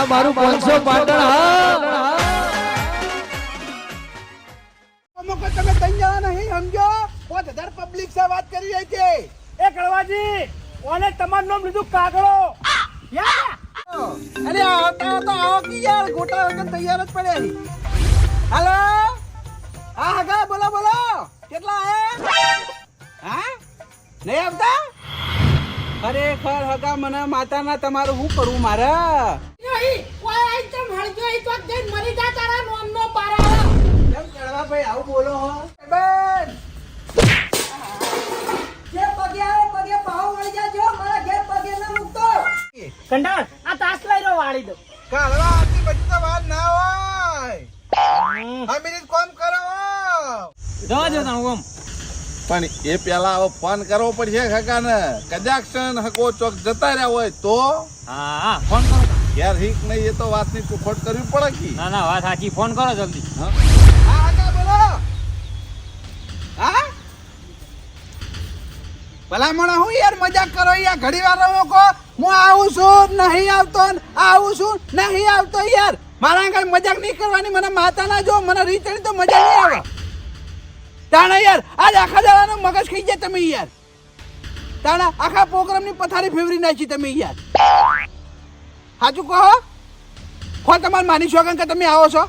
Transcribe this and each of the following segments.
આ મારું પાંચસો પાટણ હા. કાગડો અરે તૈયાર જ પડ્યા હાલો? હા હગા બોલો બોલો. કેટલા આયા? નહીં આવતા? ખરેખર હગા મને માતાના તમારું શું કરવું મારે? ભાઈ આવું બોલો હો? કંટાળ આ તાસ લઈ રહ્યો વાળી દો. કાલવા આટલી બધી તો વાત ના હોય. આ મિનિટ કોમ કરો. તાણું ગમ પણ એ પેલા હવે ફોન કરવો પડશે કાકાને. કદાચ હકો ચોક જતા રહ્યા હોય તો? હા હા ફોન કરો. ઘેર હીક નહીં એ તો વાતની ચોખવટ કરવી પડે કે? ના ના વાત સાચી. ફોન કરો જલ્દી. હા? હા બોલો. હા? ભલા મોણા હું યાર મજાક કરો યાર ઘડી વાર રહો કો. હું આવું છું નહીં આવતો આવું છું નહીં આવતો યાર. મારા આગળ મજાક નહીં કરવાની મને માતા ના જો મને રીતની તો મજા નહીં આવે. તાણા યાર, આજ આખા દાડાનો મગજ ખાઈ જાય તમે યાર. તાણા આખા પ્રોગ્રામની પથારી ફેવરી નાખી તમે યાર. સાચું કહો? હો તમારે માની શોગન કે તમે આવો છો?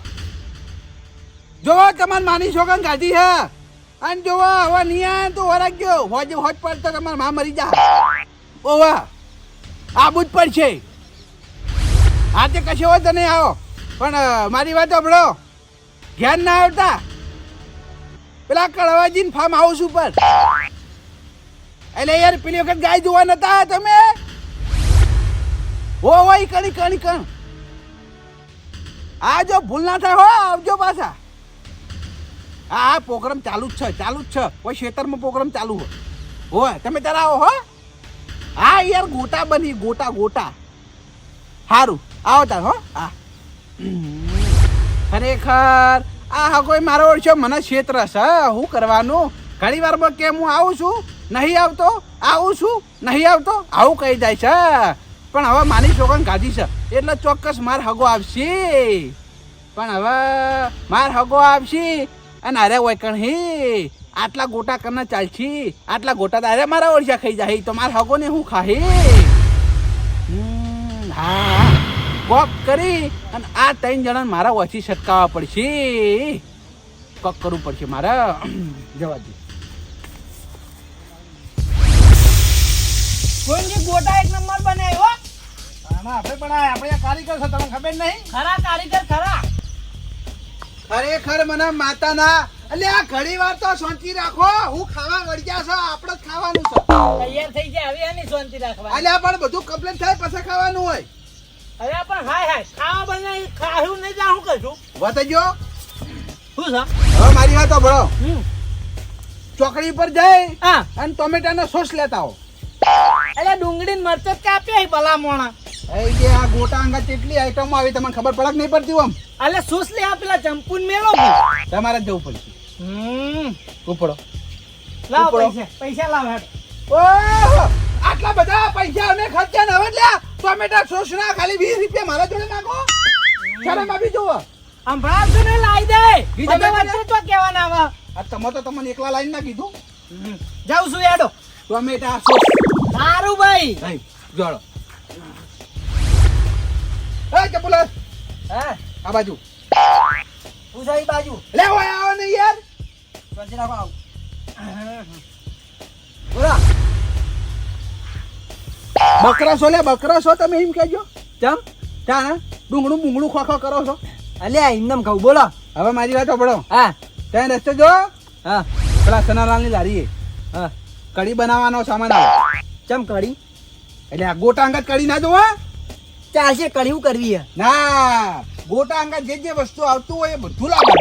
જો તમારે માની શોગન કાઢી હે. અને જો હવે નિયા તો વરાગ્યો હોજ હોજ પર તો તમારે માં મરી જા. ઓવા, આબુ જ પડશે. આજે કશે હોય તો નહીં આવો. પણ મારી વાત સાંભળો. ધ્યાન ના આવતા. પેલા કળવાજી ફાર્મ હાઉસ ઉપર. એટલે યાર પેલી વખત ગાય જોવા નતા તમે? હો હોય કણી કણી, કણ. આ જો ભૂલ ના થાય, હો, આવજો પાછા. હા આ પ્રોગ્રામ ચાલુ જ છે, ચાલુ જ છે. કોઈ ખેતરમાં પ્રોગ્રામ ચાલુ હોય. હોય, તમે ત્યારે આવો, હો. હા, યાર, ગોટા બની, ગોટા ગોટા. સારું આવો તાર હો. હા. ખરેખર આ હા કોઈ મારો ઓળખ્યો? મને ક્ષેત્ર છે શું કરવાનું. ઘણી વારમાં કેમ હું આવું છું? નહીં આવતો? આવું છું? નહીં આવતો? આવું કહી જાય છે. પણ હવે માની છોકરાને કાઢી છે. એટલે ચોક્કસ માર હગો આવશે. પણ હવે માર હગો આવશે. અને અરે વૈકણ હે આટલા ગોટા કરના ચાલશી. આટલા ગોટા અરે મારા ઓળખ્યા ખાઈ જાય. તો માર હગો ને હું ખાહી. હા. કોક કરી અને આ ત્રણ જણા મારા ઓછી છટકાવવા પડશે. કોક કરવું પડશે મારે. જવા દે. કોઈની ગોટા એક નંબર બનાવ્યો આમાં આપણે પણ આ આપણે કારીગર છે તમને ખબર નહીં? ખરા કારીગર ખરા. ખરેખર મને માતાના એટલે આ ઘડી વાર તો શાંતિ રાખો. હું ખાવા વળગ્યા છો આપણે જ ખાવાનું છે. તૈયાર થઈ જાય હવે એની શાંતિ રાખવા એટલે આપણે પણ બધું કમ્પ્લેન થાય પછી ખાવાનું હોય. હવે પણ હાય હાય ખાવા ખાવું નહીં તો હું કશું વતજો શું છે? હવે મારી વાત સાંભળો. ચોકડી પર જઈ હા. અને ટોમેટાનો સોસ લેતા આવો. એટલે ડુંગળી ને મરચા કાપ્યા ભલા મોણા. એ જે આ ગોટા અંગા કેટલી આઈટમો આવી તમને ખબર પડક નહીં પડતી આમ. એટલે સોસ લે આ પેલા ચંપુન મેળો તમારે જ જવું પડશે. હમ. ઉપડો. લાવ. પૈસા પૈસા લાવ હેડ ઓહો! આટલા બધા પૈસા અમે ખર્ચા ન હવે લ્યા ટોમેટા સોસ ના ખાલી 20 રૂપિયા મારા જોડે નાખો. શરમ આવી જોવો હમણાં તો ને લાવી દે. બીજા વચ્ચે તો કહેવાના આવા આ તમે તો તમને એકલા લાઈન ના કીધું. જાઉં છું એડો ટોમેટા સોસ. સારું ભાઈ. ભાઈ જોડો. એ ચપુલા હા? આ બાજુ. પૂજા સારી બાજુ. લે ઓય આવો ને યાર. પછી રાખો બોલા. બકરા છો લે બકરા છો તમે એમ કહેજો. ચમ? ત્યાં ડુંગળું બુંગળું ખોખો કરો છો. અલ્યા એમનેમ કહું બોલો. હવે મારી વાત સાંભળો. હા. ત્યાં રસ્તે જો. હા. પેલા સનાલાલની લારી હા. કઢી બનાવવાનો સામાન આવે. ચમ કડી? એટલે ગોટા અંગત કઢી ના જોવા ચાલશે કડી કરવી હે? ના ગોટા અંગત જે જે વસ્તુ આવતું હોય એ બધું લાવે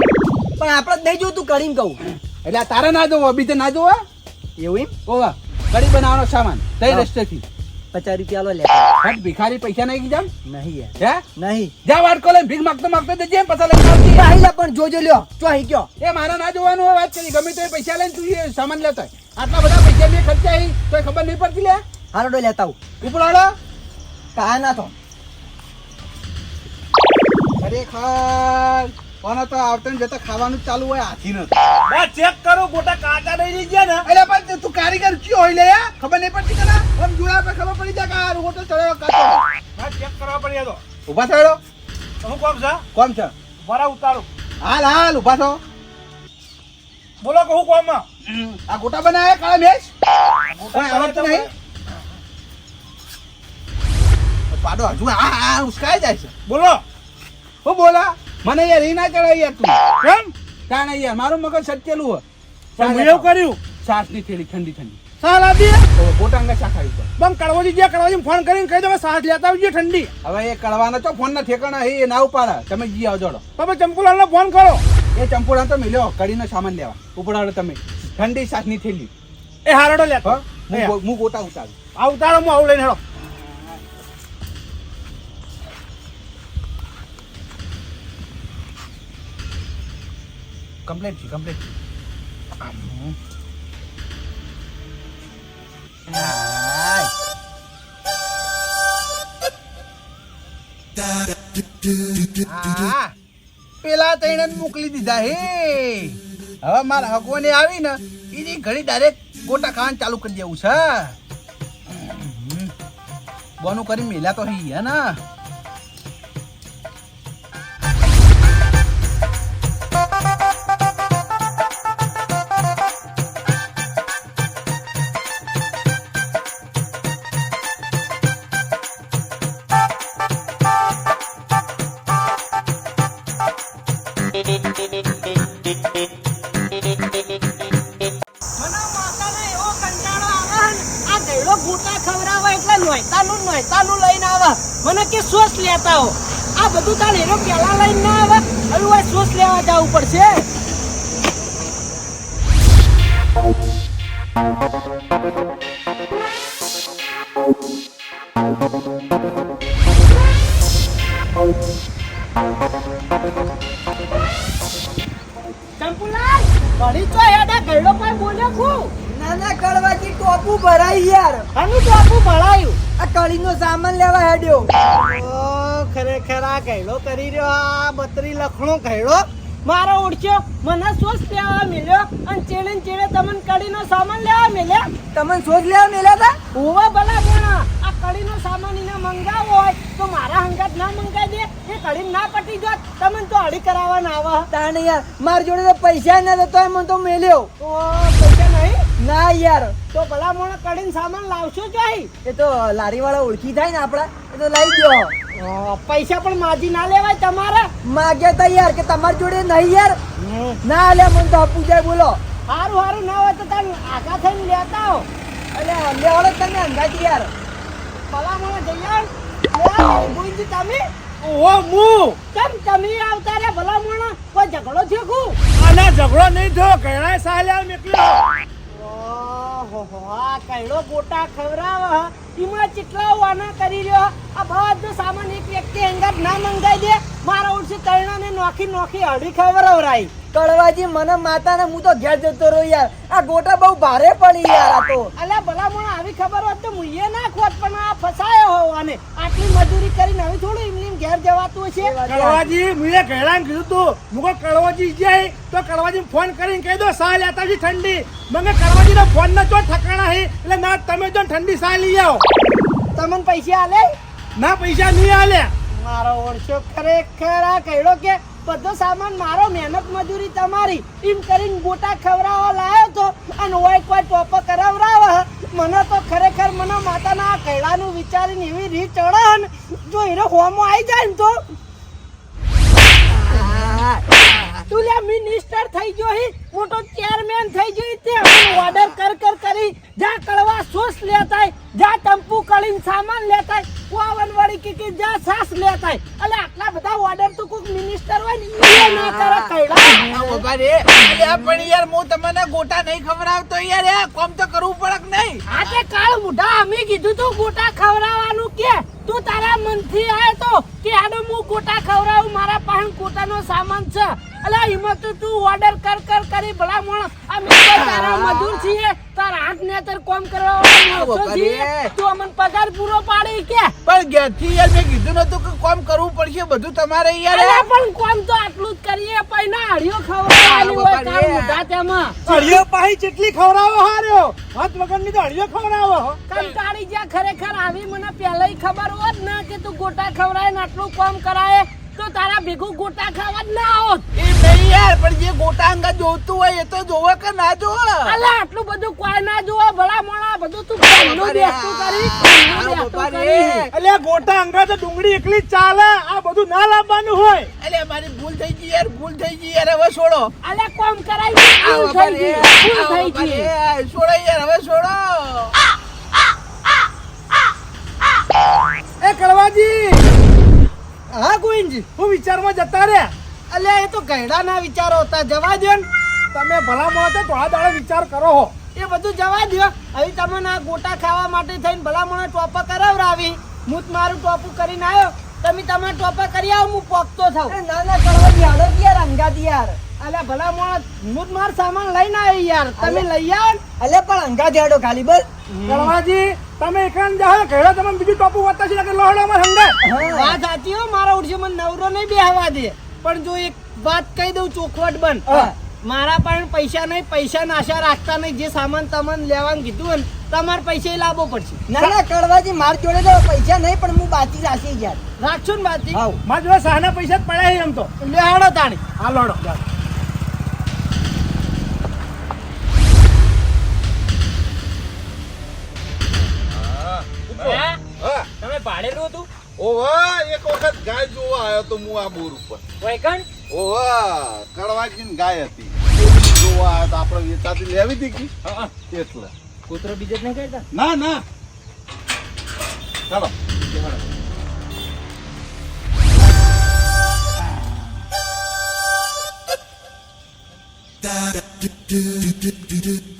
પણ આપણે નહીં જોતું કરીને કહું. એટલે તારે ના જોવો બીજે ના જોવા એવું એમ? ઓવા કઢી બનાવવાનો સામાન તઈ. રસ્તેથી. પચાસ રૂપિયા લો લેતા. હટ ભિખારી પૈસા નહીં કીધા નહીં યાર. હે? નહીં. જા વાટકો કોલે ભીખ માગતો માગતો જજે પછી લઈને આવતી આઈ લે પણ જોજો લ્યો ચોહી ગયો એ મારા ના જોવાનું હોય વાત કરી. ગમે તો એ પૈસા લઈને તું સામાન લેતો. આટલા બધા પૈસા મેં ખર્ચા અહીં તો ખબર નહીં પડતી લે. હારો લેતા આવું. ઉપરાડો કા ના તો. ખરેખર. કોને તો આવતા ને જતા ખાવાનું ચાલુ હોય હાથી નથી. ચેક કરો ગોટા કાચા નહીં રહી ગયા ને. એટલે પણ તું કારીગર કયો હોય લે? ખબર નહીં પડતી તને? આમ જોયા પર ખબર પડી જાય કે આ હોટલ ચડ્યો કાચો ચેક કરવા પડી તો. ઊભા થયો હું કોમ છે? કોમ છે? બરા ઉતારો. હાલ હાલ ઊભા થો. બોલો કે હું કોમમાં? આ ગોટા બનાવ્યા કાળા મેચ કોઈ આવડતું નહીં? પાડો હજુ આ આ ઉસકાઈ જાય છે. બોલો. હું બોલા? મને યાર ઈ ના ચડાય યાર તું. કેમ? કાણે યાર મારું મગજ સચેલું પણ મેં એવું કર્યું? સાસની થેલી ઠંડી ઠંડી. સાલ આપી પોટાંગા શાખા ઉપર બમ કડવાજી જ્યાં કડવાજી ફોન કરીને કહી દો સાસ લેતા આવજો ઠંડી. હવે એ કડવાના ચો ફોન ના ઠેકાણા હે એ ના ઉપાડા. તમે જી આવો જોડો તમે ચંપુલાલને ફોન કરો. એ ચંપુલાલ તો મિલ્યો કડીનો સામાન લેવા. ઉપડાડો તમે. ઠંડી સાસની થેલી. એ હારડો લેતો હું ગોટા ઉતારું. આ ઉતારો હું આવું લઈને હેડો. કમ્પ્લેટ છે કમ્પ્લેટ પેલા જ મોકલી દીધા, હે. હવે મારા હકોને આવી ને એની ઘડી ડાયરેક્ટ ગોટા ખાવાનું ચાલુ કરી દેવું છે. બોનું કરી મેલા તો હી હે ને. ગોટા ખવડાવે એટલે નોયતાનું નોયતાનું લઈને આવે. મને કે સોસ લેતા હો આ બધું તાર એનો પેલા લઈને ના આવે? હવે આ લેવા જવું પડશે? કળીનો સામાન લેવા હેડ્યો. ઓ ખરેખર આ કહેલો કરી રહ્યો આ બત્રી લખણો કહેલો મારો ઓળખ્યો મને સોચ લેવા મળ્યો અને ચેડે ને ચેડે તમને કડીનો સામાન લેવા મળ્યો. તમને સોચ લેવા મળ્યા હતા હોવા ભલા પણ આ કડીનો સામાન એને મંગાવો હોય તો મારા હંગાત ના મંગાવી દે એ કડી ના પટી જોત તમને તો અડી કરાવવા ના આવા. તાણ યાર મારી જોડે તો પૈસા નતા તોય મને તો મેલ્યો. ઓ પૈસા નહીં? ના યાર તો ભલા મોણ કડીનો સામાન લાવશો જોઈ એ તો લારી વાળા ઓળખી થાય ને આપડા એ તો લઈ ગયો. પૈસા પણ માજી ના લેવાય તમારા? માગ્યા તા યાર કે તમારી જોડે નહીં યાર. ના લે મને તો આપવું જાય બોલો. હારું હારું ના હોય તો તમે આગા થઈને લેતા હો એટલે લેવાડો તને અંદાજી યાર. ભલા મોણ જઈ ગુંજી તમે? ઓ મુ? કેમ તમે આવતા રે ભલા મોણા કોઈ ઝઘડો થયો કુ આના ઝઘડો નહીં થયો ઘણા સાલ્યા મેકલ્યો ઓહો આ કઈડો ગોટા ખવરાવ ઈમાં ચેટલા વાના કરી રહ્યો આ બધો સામાન એક વ્યક્તિ અંગત ના મંગાઈ દે. મારા ઉડસે તરણાને નોખી નોખી હળી ખવરાવરાઈ. કડવાજી મને માતાને હું તો ઘેર જતો રહ્યો યાર. આ ગોટા બહુ ભારે પડી યાર આ તો. અલ્યા ભલા મને આવી ખબર હોત તો મુઈએ ના ખોત પણ આ ફસાયો હોવાને આટલી મજૂરી કરીને હવે થોડું ઇમલીમ ઘેર જવાતું છે કડવાજી મુએ ઘેડાને કીધું તું. મુકો કડવાજી જાય તો કડવાજી ફોન કરીને કહી દો સા લેતા ઠંડી. મને કડવાજી નો ફોન ન જો ઠકાણા હે. એટલે ના તમે જો ઠંડી સા લઈ આવો. તમને પૈસા આલે? ના પૈસા નહીં આલે. મારો ઓળશો ખરેખર આ કહેડો કે બધો સામાન મારો મહેનત મજૂરી તમારી. એમ કરીને ગોટા ખવડાવવા લાયો તો અને ઓય કોઈ ટોપ કરાવરાવે મને તો ખરેખર મને માતાના આ કૈડાનું વિચારીને એવી રીત ચડે ને જો એનો હોમો આવી જાય ને તો. તું લે મિનિસ્ટર થઈ ગયો હી. મોટો ચેરમેન થઈ ગઈ તે ઓર્ડર કર કર કરી જા કડવા સોસ લેતાય જા ટંપુ કળીન સામાન લેતાય કોવન વાળી કે કે જા સાસ લેતાય. અલે આટલા બધા ઓર્ડર તો કોક મિનિસ્ટર હોય ને એ ના કરે કઈડા. રે. અલ્યા પણ યાર હું તમને ગોટા નહીં ખવડાવતો યાર એ કોમ તો કરવું પડે કે નહીં. આ તે કાળ મુઢા અમે કીધું તું ગોટા ખવડાવવાનું કે તું તારા મનથી આય તો કે આડો હું ગોટા ખવડાવું મારા પાસે ગોટાનો સામાન છે. અલે એમાં તો તું ઓર્ડર કર કર કરી ભલા મોણ અમે તો તારા મજૂર છીએ. તાર હાથ ને તાર કોમ કરવા વાળા. છીએ. તું અમને પગાર પૂરો પાડી કે? પણ ઘેરથી યાર મેં કીધું નતું કે કોમ કરવું પડશે બધું તમારે યાર પણ કોમ તો આટલું જ કરીએ પછી ના હળિયો ખવડાવવાની હોય બાપા કામ રે. મોઢા તેમાં. હળિયો પાહી જેટલી ખવડાવો હાર્યો હાથ વગરની તો હળિયો ખવડાવો કંટાળી જ્યાં ખરેખર આવી મને પહેલાય ખબર હોત ને કે તું ગોટા ખવડાય ને આટલું કામ કરાય. તો તારા ભેગું ગોટા ખાવા જ ના હોત. એ નહીં યાર પણ જે ગોટા અંગા જોતું હોય એ તો જોવે કે ના જોવે? અલા આટલું બધું કોઈ ના જોવે ભલા મોણા બધું તું ઘરનું દેખતું કરી. એટલે ગોટા અંગા તો ડુંગળી એકલી ચાલે આ બધું ના લાવવાનું હોય. અલે મારી ભૂલ થઈ ગઈ યાર ભૂલ થઈ ગઈ યાર હવે છોડો. અલે કોમ કરાય આ ભૂલ થઈ ગઈ ભૂલ થઈ ગઈ. છોડો યાર હવે છોડો. એ કળવાજી! ગોવિંદજી, હું વિચારમાં જતા રે અલ્યા, એ તો ગયડા ના વિચારો હતા. જવા દો ને. તમે ભલા મોણા થોડા દાડે વિચાર કરો હો. એ બધું જવા દો હવે તમે ના ગોટા ખાવા માટે થઈને ભલા મને ટોપા કરાવરાવી. હું મારું ટોપું કરીને આવ્યો તમે તમારા ટોપા કરી આવો, હું પોકતો થાવ ના ના હાડો યાર અંગાત યાર અલા ભલા મોણા મુદ માર સામાન લઈને આવી યાર. તમે લઈ આવ ને. અલ્યા પણ અંગા દેડો ખાલી બસ કરવાજી તમે એકાન જાઓ ઘરે તમે બીજું ટોપું વાતા છે કે લોહડો માં હંગાત. વાત સાચી હો મારા ઉડશે મને નવરો નહીં બેહવા દે. પણ જો એક વાત કહી દઉં ચોખવટ બન. મારા પણ પૈસા નહીં પૈસા નાશા રાખતા નહીં. જે સામાન તમને લેવાનું કીધું હોય ને તમારે પૈસા લાવવો પડશે. ના ના કડવાજી માર જોડે તો પૈસા નહીં પણ હું બાકી રાખી યાર. રાખશો ને બાતી મારા જોડે સહાના પૈસા જ પડ્યા છે એમ તો. લેહાડો તાણી. હા હા? તમે પાડેલું હતું? ઓવા એક વખત ગાય જોવા આવ્યો તો હું આ બોર ઉપર. વૈકણ? ઓવા કડવાજીની ગાય હતી. જોવા આવ્યો તો આપણે વેચાતી લેવી હતી કી? એટલે. કૂતરો બીજે જ નહીં કરતા ના ના. ચાલો. ભરે જો ભરે જો બધું પડી જાય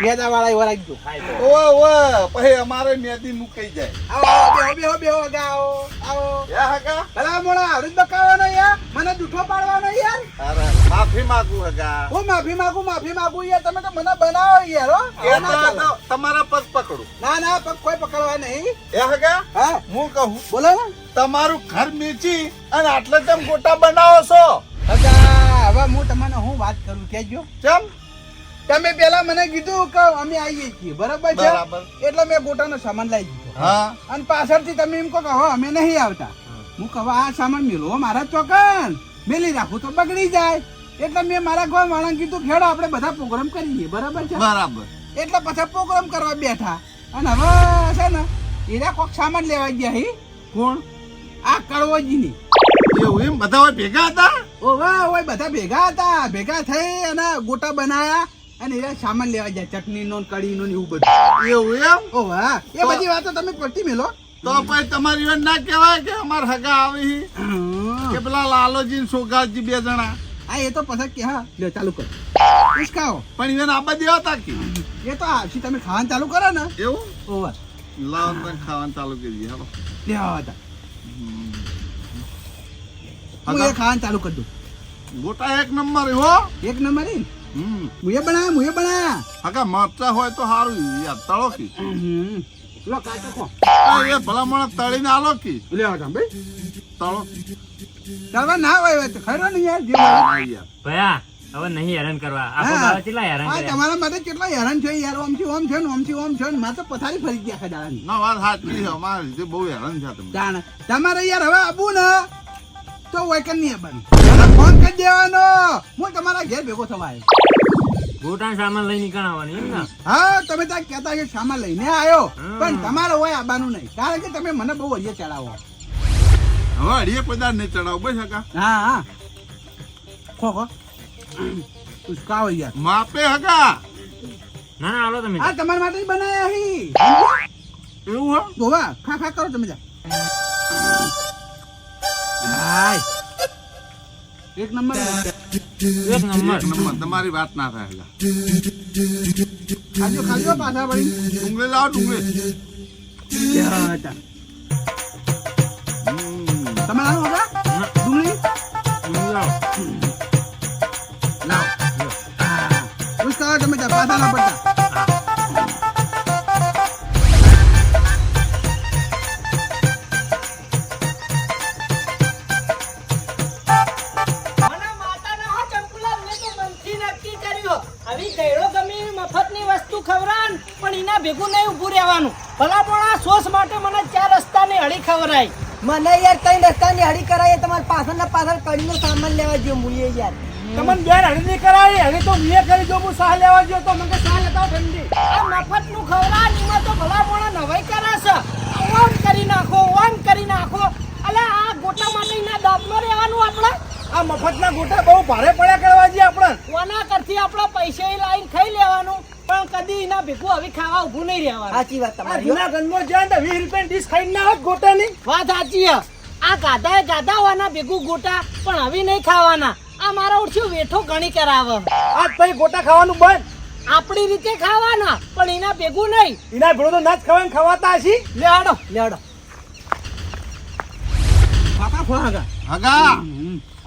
મેદા વાળા એવા રાખજો. ઓ ઓ પછી અમારે મેદી મુકાઈ જાય. આવો બેહો બેહો બેહો આગા આવો. આવો યા હગા? ભલા મોળા હરુજ બકાવાનો યાર. મને જૂઠો પાડવાનો યાર. અરે માફી માંગુ હગા. હું માફી માંગુ માફી માંગુ યાર. તમે તો મને બનાવો યાર હો. તમારા પગ પકડું. ના ના પગ કોઈ પકડવા નહીં. એ હગા? હા. હું કહું. બોલો ને. તમારું ઘર મેચી અને આટલે તેમ ગોટા બનાવો છો. અગા હવે હું તમને હું વાત કરું કેજો ચમ? તમે પેલા મને કીધું કે અમે આવીએ છીએ બરાબર છે. એટલે મેં ગોટાનો સામાન લઈ દીધો હા. અને પાછળથી તમે એમ કહો કે હવે અમે નહીં આવતા. હું કહું આ સામાન મેળવો મારા ચોકન. મેલી રાખું તો બગડી જાય. એટલે મેં મારા ઘર વાળા કીધું ખેડો આપણે બધા પ્રોગ્રામ કરીએ. બરાબર છે? બરાબર. એટલે પછી પ્રોગ્રામ કરવા બેઠા. અને હવે છે ને એના કોક સામાન લેવા ગયા હી કોણ? આ કડવોજીની એવું એમ? બધા ભેગા હતા? ઓ વાહ ઓય બધા ભેગા હતા. ભેગા થઈ અને ગોટા બનાયા. અને એ સામાન લેવા જાય ચટણી નો કઢી નો એવું બધું. એવું એમ? ઓ વાહ એ બધી વાતો તમે પટી મેલો. તો પછી તમારી વાત ના કહેવાય કે અમાર હગા આવી? કે પેલા લાલોજી ને સોગાજી બે જણા? હા એ તો પછી કે હા લ્યો ચાલુ કરો. ઉસકાઓ પણ એને આબા દેવા તા કે? એ તો આશી તમે ખાવાનું ચાલુ કરો ને. એવું? ઓવર લાવ તમે ખાવાનું ચાલુ કરી દઈએ હાલો લેવા હતા હું એ ખાવાનું ચાલુ કરી દઉં. ગોટા એક નંબર હો એક નંબર ઈ હમ મુએ બના મુએ બના હકા મરચા હોય તો સારું યાર તળો કી લો કાચો કો એ ભલા મને તળીને આલો કી. લે તા ભાઈ. તળો. તળવા ના હોય તો ખરો ને યાર યાર. ભયા હવે નહીં હેરાન કરવા. દાડો કેટલા હેરાન કર્યા? તમારા માટે કેટલા હેરાન છે યાર ઓમથી ઓમ છે ને ઓમથી ઓમ છે ને તો પથારી ફરી ગયા છે દાડાની. ના વાત સાચી છે અમારે બહુ હેરાન છે તમે. તમારે યાર હવે આબુ ને તો વૈકન નહીં મને ફોન કરી દેવાનો. હું તમારા ઘેર ભેગો થવાય. આવ્યો સામાન લઈ નીકળવાનું એમ ને? હા તમે ત્યાં કહેતા કે સામાન લઈને આવ્યો. પણ તમારે હોય આબાનું નહીં. કારણ કે તમે મને બહુ અડીએ ચડાવો. હવે અડીએ પદાર્થ નહીં ચડાવો બસ હગા હા હા. ખો ખો. ઉસકાવો યાર. માપે હકા. ના ના હાલો તમે. આ તમારા માટે જ બનાયા હી એવું હો? ગોવા ખા ખા કરો તમે જા. હાય. એક નંબર એક નંબર. નંબર. તમારી વાત ના થાય ખાજો ખાજો પાછા વળી. ડુંગળી લાવો ડુંગળી. તમે લાવો હતા? ડુંગળી? લાવો. લાવો. તમે જા પાછા ના પડતા. પણ એના ભેગું નહીં ઊભું રહેવાનું. ભલા આ સોસ માટે મને ચાર રસ્તાની હળી ખવરાય મને યાર તઈ રસ્તાની હળી કરાય તમારે પાછળના પાછળ કડીનો સામાન લેવા જોઈએ મુએ યાર. તમને બેન હળી નહીં કરાવી હળી તો મેં કરી જો હું સાહ લેવા ગયો તો મને સાહ લેતા ઠંડી. આ મફતનું ખવડાવ એમાં તો ભલા પણ નવાઈ કરાશે ઓન કરી નાખો ઓન કરી નાખો. અલે આ ગોટા માટે એના દાંતમાં રહેવાનું આપણે? આ મફતના ગોટા બહુ ભારે પડ્યા જોઈએ આપણે. કોના કરતી આપણા પૈસે લાઈન ખાઈ લેવાનું? પણ કદી એના ભેગું હવે ખાવા ઊભું નહીં રહેવાનું. સાચી વાત તમારી હો. જૂના ગંદમાં જાય ને વીસ રૂપિયાની ડીશ ખાઈ ના હોત ગોટાની વાત સાચી હે. આ ગાધા ગાધા હોવાના ભેગું ગોટા પણ હવે નહીં ખાવાના. આ મારા ઓછું વેઠો ઘણી કરાવે. આજ પછી ગોટા ખાવાનું બંધ. આપણી રીતે ખાવાના પણ એના ભેગું નહીં. એના ભેળો તો ના જ ખવાય ને ખવાતા હશી? લેવાડો લેવાડો પાપા ખો હગા હગા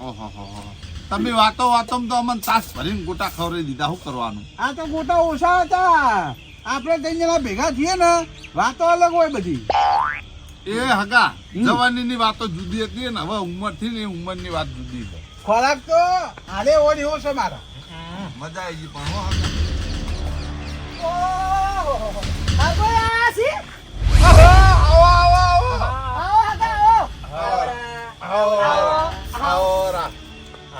ઓહો હો હો. તમે વાતો વાતો તો અમને તાસ ભરીને ગોટા ખવડાવી દીધા શું કરવાનું આ તો ગોટા ઓછા હતા આપણે ત્રણ જણા ભેગા થઈએ ને વાતો અલગ હોય બધી એ હગા જવાનીની વાતો જુદી હતી ને હવે ઉંમરથી ને ઉંમરની વાત જુદી છે ખોરાક તો હાલે ઓડ એવો છે મારા મજા આવી ગઈ પણ હો હગા? આવો આવો આવો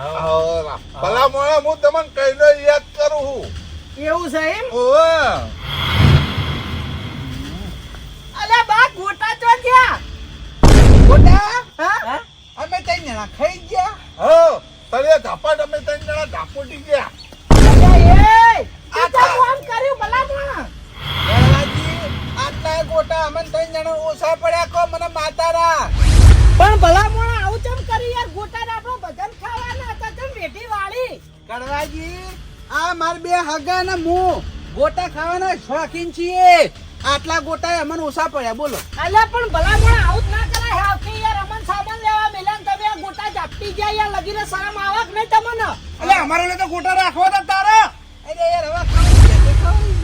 ભલા મોણા હું તમને કહીને યાદ કરું છું. એવું છે એમ? ઓવે. અલ્યા બા ગોટા ચો ગયા ગોટા? હા? અમે ત્રણ જણા ખાઈ ગયા. હો તળિયા ધાપા અમે ત્રણ જણા ધાપોટી ગયા. એ આ તો ફોન કર્યું ભલા મોણા આટલા ગોટા અમે ત્રણ જણા ઓછા પડ્યા કો મને માતારા પણ ભલા મોણા આવું ચમ કરી યાર ગોટા વેઠી વાળી. કડવાજી આ માર બે હગા ને હું ગોટા ખાવાના શોખીન છીએ. આટલા ગોટા અમન ઓછા પડ્યા બોલો. અલ્યા પણ ભલા પણ આવું જ ના કરાય. હાવ યાર અમન સામાન લેવા મિલન તમે આ ગોટા ઝાપટી ગયા યાર લગીને શરમ આવક નહીં તમને. એટલે અમારે તો ગોટા રાખવા હતા તારા. અરે યાર હવે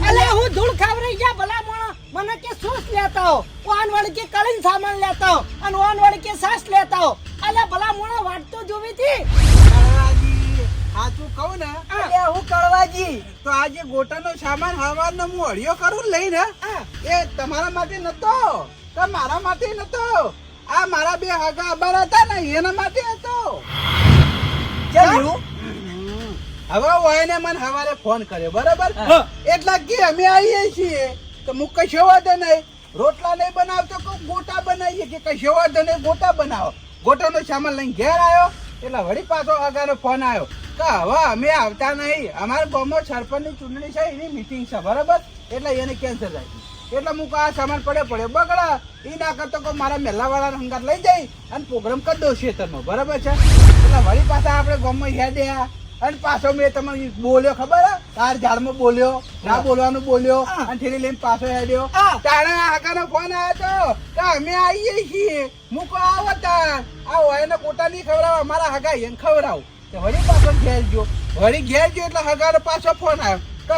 અલ્યા હું ધૂળ ખાવરી ગયા ભલા મોણા મને કે સોસ લેતા હો? ઓન વાળી કે કળીન સામાન લેતા હો? અને ઓન વાળી કે સાસ લેતા હો? અલ્યા ભલા મોણા વાટ તો જોવી હતી. કડવાજી સાચું કહું ને. એટલે હું કળવાજી. તો આ જે ગોટાનો સામાન હવાનો હું હળિયો કરું લઈને એ તમારા માટે નતો તો મારા માટે નતો. આ મારા બે હાગા અબાર હતા ને એના માટે હતો. ચાલ્યું. હવે ઓયને મને હવારે ફોન કર્યો બરાબર. એટલા કે અમે આવીએ છીએ. તો હું કશો વાંધો નહીં. રોટલા નહીં બનાવતો કે ગોટા બનાવીએ કે કશો વાંધો નહીં ગોટા બનાવો. ગોટાનો સામાન લઈને ઘેર આવ્યો એટલે વળી પાછો હગાનો ફોન આવ્યો. કે હવે અમે આવતા નહીં. અમારા ગામમાં સરપંચની ચૂંટણી છે એની મિટિંગ છે બરાબર? એટલે એને કેન્સલ રાખી એટલે હું આ સામાન પડે પડે. બગડા. એ ના કરતો કે મારા મેલાવાળાના હંગાત લઈ જઈ અને પ્રોગ્રામ કરી દઉં ખેતરમાં. બરાબર છે? એટલે વળી પાછા આપણે ગામમાં હેડ્યા. અને પાછો મેં તમને બોલ્યો ખબર? તાર ઝાડમાં બોલ્યો ના બોલવાનું બોલ્યો અને ઠેલી લઈને પાછો હેડ્યો. તારે આકાનો ફોન આવ્યો તો કે અમે આવીએ છીએ. મૂકો આવો તાર. આ હોય કોટા નહીં ખવડાવ અમારા હગા એને ખવડાવ. તો વળી પાછો ઘેર ગયો વળી ઘેર ગયો એટલે હગાનો પાછો ફોન આવ્યો. કે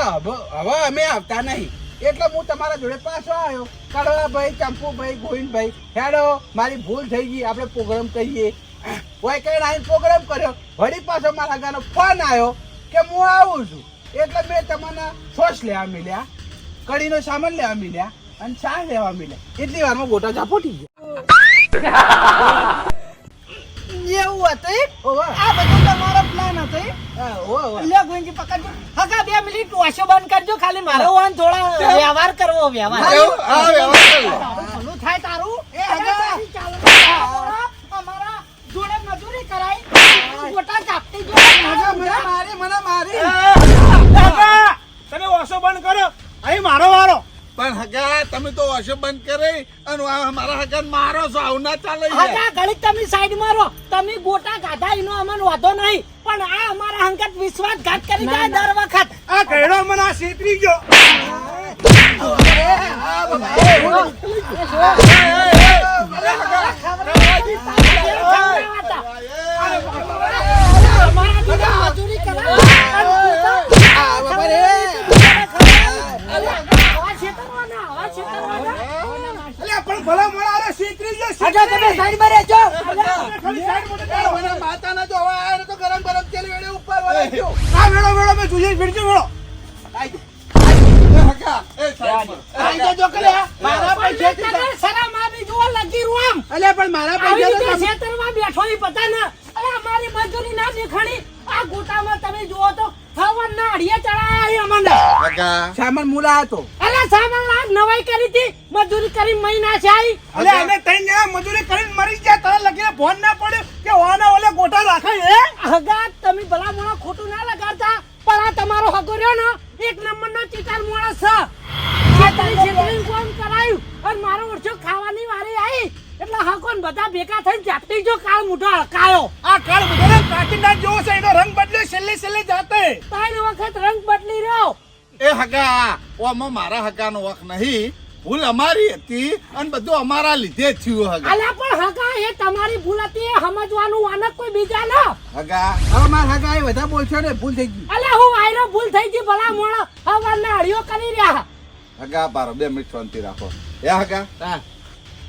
હવે અમે આવતા નહીં. એટલે હું તમારા જોડે પાછો આવ્યો. કડવાભાઈ, ચંપુભાઈ, ગોવિંદભાઈ, હેડો, મારી ભૂલ થઈ ગઈ. આપણે પ્રોગ્રામ કહીએ કોઈ કઈ આવીને પ્રોગ્રામ કર્યો. વળી પાછો મારા હગાનો ફોન આવ્યો કે હું આવું છું. એટલે મેં તમને સોસ લેવા મળ્યા, કઢીનો સામાન લેવા મળ્યા અને ચા લેવા મળ્યા. એટલી વારમાં ગોટા ઝાપોટી ગયા. એવું હતું આ બધું તમારો પ્લાન હતો. લ્યો ગોવિંદજી પકડજો. હગા બે મિનિટ વાસો બંધ કરજો ખાલી મારો વાન થોડા વ્યવહાર કરવો વ્યવહાર. હા, થાય તારું. એ. અમારા જોડે મજૂરી કરાય. ગોટા ચાપટી મને મારી મને મારી. તમે ઓછો બંધ કરો. અહીં મારો વારો. પણ હગા તમે તો હશે બંધ કરી અને આ મારા હગા મારો છો આવું ના ચાલે હગા ઘડીક તમે સાઈડ મારો તમે ગોટા ગાધા એનો અમને વાંધો નહીં પણ આ અમારા હંગત વિશ્વાસઘાત કરી જાય દર વખત આ કહેડો મને આ છેતરી ગયો મુલા હતો અરે સામાન લાગ નવાઈ કરી હતી. મજૂરી કરી મહિના છે અલે અમે ત્રણ જણા મજૂરી કરીને મરી ગયા તારે લગીને ફોન ના પડ્યો કે ઓના ઓલે ગોટા રાખાય હે હગા તમે ભલા મોણા ખોટું ના લગાડતા પણ આ તમારો હગો રહ્યો ને એક નંબર નો ચીટાર માણસ છે છેતરી છેતરી કોમ કરાયું અને મારો ઓછો ખાવાની વારી આવી એટલે હકો ને બધા ભેગા થઈને ઝાપટી જો કાળ મોઢો હળકાયો આ કાળ બધાને કાચીના જેવો છે એનો રંગ બદલ્યો છેલ્લે છેલ્લે જાતે ત્રણ વખત રંગ બદલી રહ્યો એ હગા ઓમાં મારા હગાનો વખ નહીં. ભૂલ અમારી હતી અને બધું અમારા લીધે થયું હગા. અલા પણ હગા એ તમારી ભૂલ હતી એ સમજવાનું વાનક કોઈ બીજા ના. હગા હવે માર હગા એ બધા બોલશો ને ભૂલ થઈ ગઈ. અલ્યા હું આયરો ભૂલ થઈ ગઈ ભલા મોણો હવાના અડિયો કરી રહ્યા. હગા બારો બે મિનિટ શાંતિ રાખો. એ હગા? હા.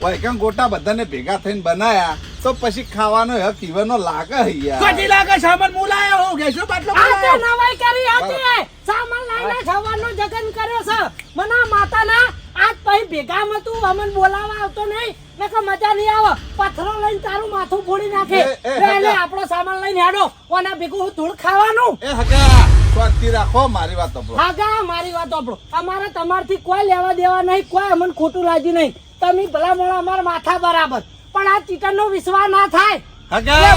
ઓય કેમ ગોટા બધાને ભેગા થઈને બનાયા? તો પછી ખાવાનો હક ઈવનો લાગે હે યાર. કદી લાગે? સામાન મુલાયો હું? ગેસો બાટલો આ તે નવાઈ કરી હતી. સામાન લઈને ખાવાનો જગન કર્યો છે. મના માતાના આજ પછી ભેગા માં તું અમન બોલાવા આવતો નહીં. નકર મજા નહીં આવે. પથરો લઈને તારું માથું ફોડી નાખે. એ, એ, લે, લે, હગા. આપણો સામાન લઈને હેડો. ઓના ભેગું હું ધૂળ ખાવાનું. એ હગા શાંતિ રાખો મારી વાત સાંભળો. હાગા મારી વાત સાંભળો. અમારે તમારથી કોઈ લેવા દેવા નહીં કોઈ અમને ખોટું લાગ્યું નહીં. તમે ભલા મોળા અમારા માથા બરાબર. પણ આ ચીટર નો વિશ્વાસ ના થાય.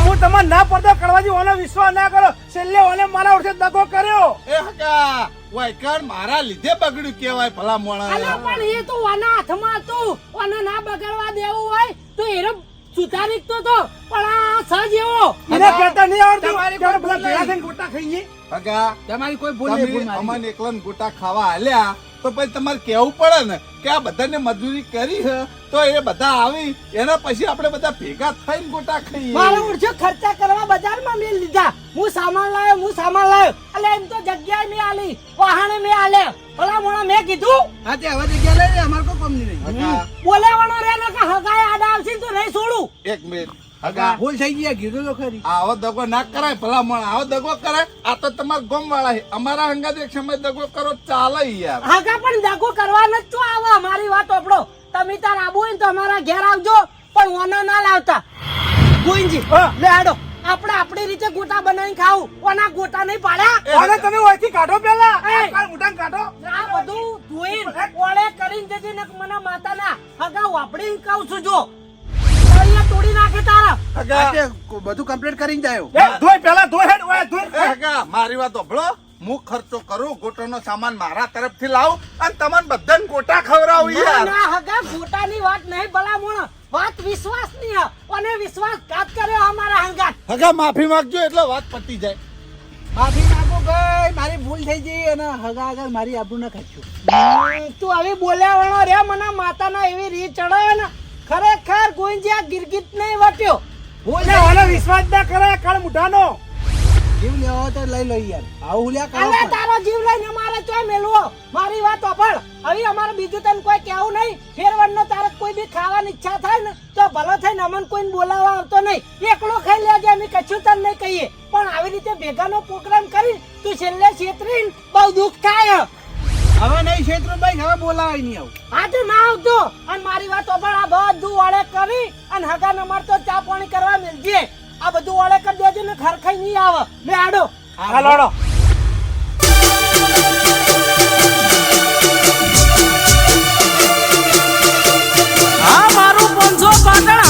હું તમને ના પડતો કરવાથી ઓને વિશ્વાસ ના કરો. છેલ્લે ઓને મારા ઓળખે દગો કર્યો. એ હકા ઓય મારા લીધે બગડ્યું કેવાય ભલા અલા મોણા પણ એ તો ઓના હાથમાં હતું. ઓને ના બગડવા દેવું હોય તો એનો સુધારી તો તો. પણ આ સજ એવો. એને કહેતા નહીં આવડતું. તમારી કોઈ ભૂલ નહીં. ગોટા ખાઈએ હગા તમારી કોઈ ભૂલ નહીં. અમને એકલન ગોટા ખાવા હાલ્યા તો પછી તમારે કહેવું પડે ને કે આ બધાને મજૂરી કરી હે તો એ બધા આવી એના પછી આપણે બધા ભેગા થઈને ગોટા ખાઈએ. મારો ઓળખો ખર્ચા કરવા બજારમાં મેં લીધા. હું સામાન લાવ્યો હું સામાન લાવ્યો. એટલે એમ તો જગ્યાએ મેં આલી વાહણે મેં આલે ભલા મોણા મેં કીધું. હા તે હવે જગ્યા લઈ લે અમારે કોઈ કમ નહીં. બોલે વણો રે ને કે હગાય આડા આવશે તો નહીં છોડું. એક મિનિટ. ભૂલ થઈ ગયા કીધું તો ખરી. આવો દગો ના કરાય ભલા મણ આવો દગો કરાય આ તો તમારા ગમ વાળા અમારા અંગાત એક સમય દગો કરો ચાલે યાર. હાગા પણ દાગો કરવાનો જ છો આવો મારી વાત ઓપડો તમે તાર ને તો અમારા ઘેર આવજો પણ ઓના ના લાવતા. હા. લે આડો. આપણે આપણી રીતે ગોટા બનાવીને ખાવું. ઓના ગોટા નહીં પાડ્યા. ઓને તમે ઓયથી કાઢો પેલા. મોઢાને કાઢો. આ બધું ધોઈને ઓળે કરીને જજે ને મને માતાના હગા વાપડીને કહું છું જો. તોડી નાખે તારા. હગા બધું કમ્પ્લીટ કરીને જાયો ધોઈ પેલા ધોઈ હેડ ઓય ધોઈ. હગા મારી વાત ઓભળો હું ખર્ચો કરું ગોટાનો સામાન મારા તરફથી લાવ અને તમને બધાને ગોટા ખવડાવું યાર. ના હગા ગોટાની વાત નહીં ભલા મોણ વાત વિશ્વાસની હે. અને વિશ્વાસઘાત કર્યો અમારા હંગાત હગા માફી માંગજો એટલે વાત પતી જાય. માફી માંગો ગઈ મારી ભૂલ થઈ ગઈ અને હગા આગળ મારી આબરૂ ના ખાચ્યું તું હવે બોલ્યા વણો રે મને માતાના એવી રીત ચડાવે ને. ખરેખર આ ગિરગિટ નહીં વટ્યો. બોલે ઓને વિશ્વાસ ના કરે કાળ મુઢાનો. જીવ લેવો તો લઈ લો યાર. આવું હુલ્યા કરો અલે તારો જીવ લઈને મારે ચો મેલવો. મારી વાત સાંભળ હવે અમારે બીજું તને કોઈ કહેવું નહીં. ફેરવણનો તારે કોઈ બી ખાવાની ઈચ્છા થાય ને તો ભલો થઈને અમને કોઈને બોલાવવા આવતો નહીં. એકલો ખાઈ લેજે અમે કશું તને નહીં કહીએ. પણ આવી રીતે ભેગાનો પ્રોગ્રામ કરી તું છેલ્લે છેતરીને બહુ દુઃખ થાય. હવે નહીં શેત્રુભાઈ હવે બોલાવાય નહીં આવું. આજે ના આવજો. અને મારી વાતો પણ આ બધું ઓળે કરી અને હગા નંબર તો ચા પાણી કરવા મિલજે. આ બધું ઓળે કરી દેજો ને ખરખાઈ નહીં આવે. લે આડો. હાલ. આડો હા મારું પંજો પાટણ